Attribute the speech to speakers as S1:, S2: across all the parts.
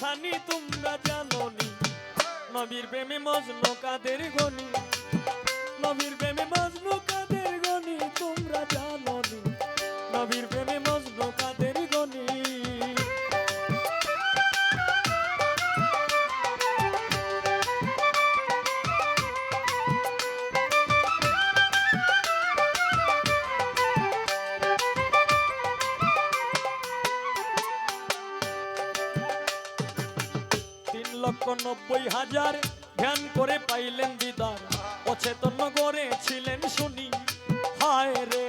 S1: শানি তোমরা জাননি। নবীর প্রেমে মজনু কাদের গনি? নবীর প্রেমে মজনু কাদের গনি, তোমরা জাননি। নবীর প্রেমে লক্ষ নব্বই হাজার। ধ্যান করে পাইলেন দিদার, অচেতন গড়ে ছিলেন শুনি। হায় রে।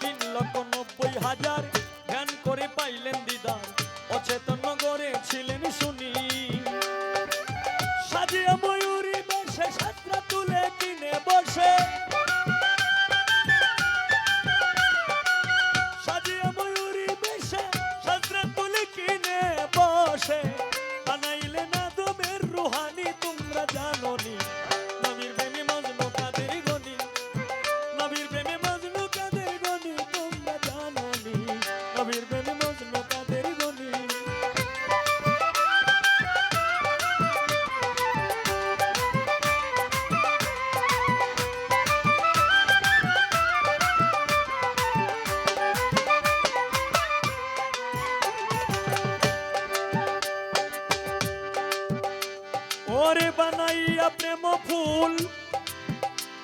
S1: তিন লক্ষ নব্বই হাজার ওরে বানাইয়া প্রেম ফুল,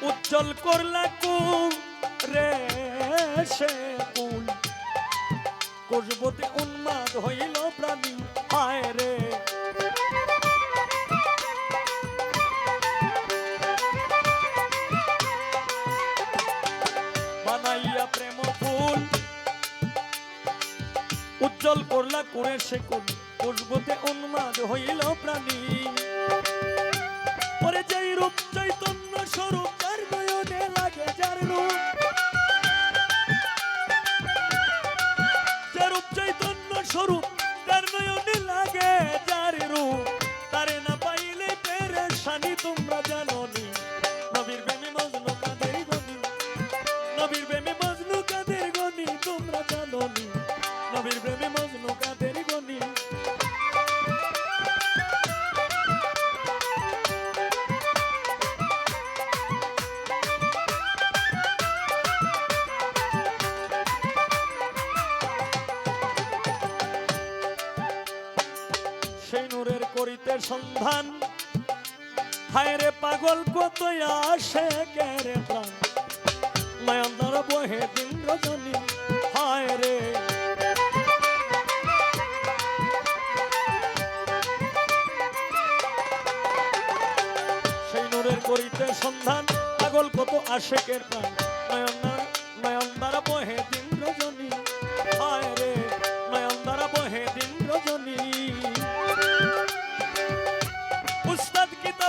S1: উজ্জ্বল করলা কুল রে সে কুল। কুশবতে উন্মাদ হইল প্রাণী, হায় রে। বানাইয়া প্রেম ফুল, উজ্জ্বল করলা করে সে কুল। কুশবতে উন্মাদ হইল প্রাণী পরে যেই রূপ চৈতন্য স্বরূপ যার নয়নে লাগে যার রূপ। যে রূপ চৈতন্য স্বরূপ তার নয়নে লাগে যার রূপ। তারে না পাইলে পেরেশানি তোমরা জানো নি সেই নূরের করিতে সন্ধান। হায় রে পাগল কত আসে কেরে প্রাণ? নয়নদার বহে দিন রজনী হায় রে সেই নূরের করিতে সন্ধান, পাগল কত আশেকের প্রাণ? নয়নদার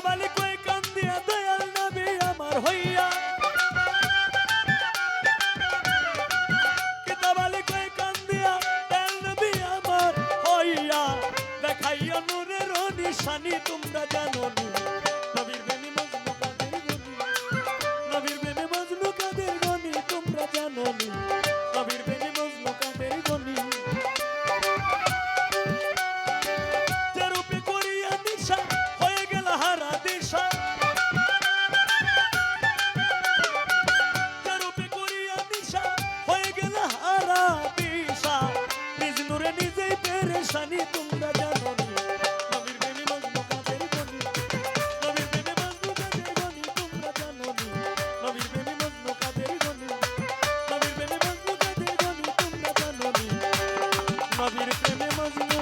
S1: আলী কই কান দিয়া দয়াল নবী আমার হইয়া। কিতাব আলী কই কান দিয়া দয়াল নবী আমার হইয়া। দেখাইয়া নূরের নিশানি তোমরা love you.